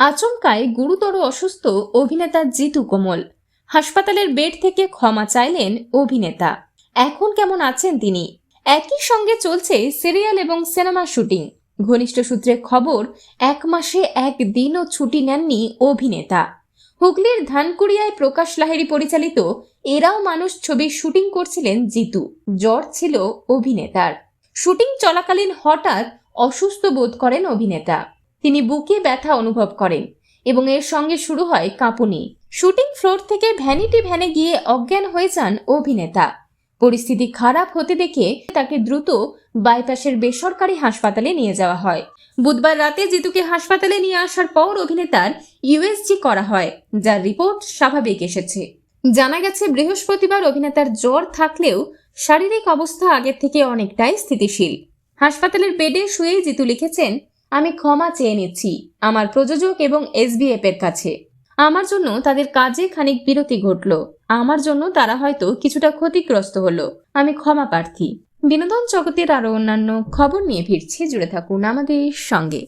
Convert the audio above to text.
আচমকায় গুরুতর অসুস্থ অভিনেতা জিতু কোমল। হাসপাতালের বেড থেকে ক্ষমা চাইলেন অভিনেতা। এখন কেমন আছেন তিনি? একই সঙ্গে চলছে সিরিয়াল এবং সিনেমা শুটিং। ঘনিষ্ঠ সূত্রে খবর, এক মাসে এক দিনও ছুটি নেননি অভিনেতা। হুগলির ধানকুড়িয়ায় প্রকাশ লাহিড়ী পরিচালিত এরাও মানুষ ছবির শুটিং করছিলেন জিতু। জ্বর ছিল অভিনেতার। শুটিং চলাকালীন হঠাৎ অসুস্থ বোধ করেন অভিনেতা। তিনি বুকে ব্যথা অনুভব করেন এবং এর সঙ্গে শুরু হয় কাঁপুনি। শুটিং ফ্লোর থেকে ভ্যানিটি ভ্যানে গিয়ে অজ্ঞান হয়ে যান অভিনেতা। পরিস্থিতি খারাপ হতে দেখে তাকে দ্রুত বাইপাসের বেসরকারি হাসপাতালে নিয়ে যাওয়া হয়। বুধবার রাতে জিতুকে হাসপাতালে নিয়ে আসার পর অভিনেতার ইউএসজি করা হয়, যার রিপোর্ট স্বাভাবিক এসেছে। জানা গেছে, বৃহস্পতিবার অভিনেতার জ্বর থাকলেও শারীরিক অবস্থা আগের থেকে অনেকটাই স্থিতিশীল। হাসপাতালের বেডে শুয়েই জিতু লিখেছেন আমি ক্ষমা চেয়ে নিচ্ছি আমার প্রযোজক এবং এসবিএফ এর কাছে। আমার জন্য তাদের কাজে খানিক বিরতি ঘটল। আমার জন্য তারা হয়তো কিছুটা ক্ষতিগ্রস্ত হলো। আমি ক্ষমা প্রার্থী। বিনোদন জগতের আরও অন্যান্য খবর নিয়ে ফিরছি। জুড়ে থাকুন আমাদের সঙ্গে।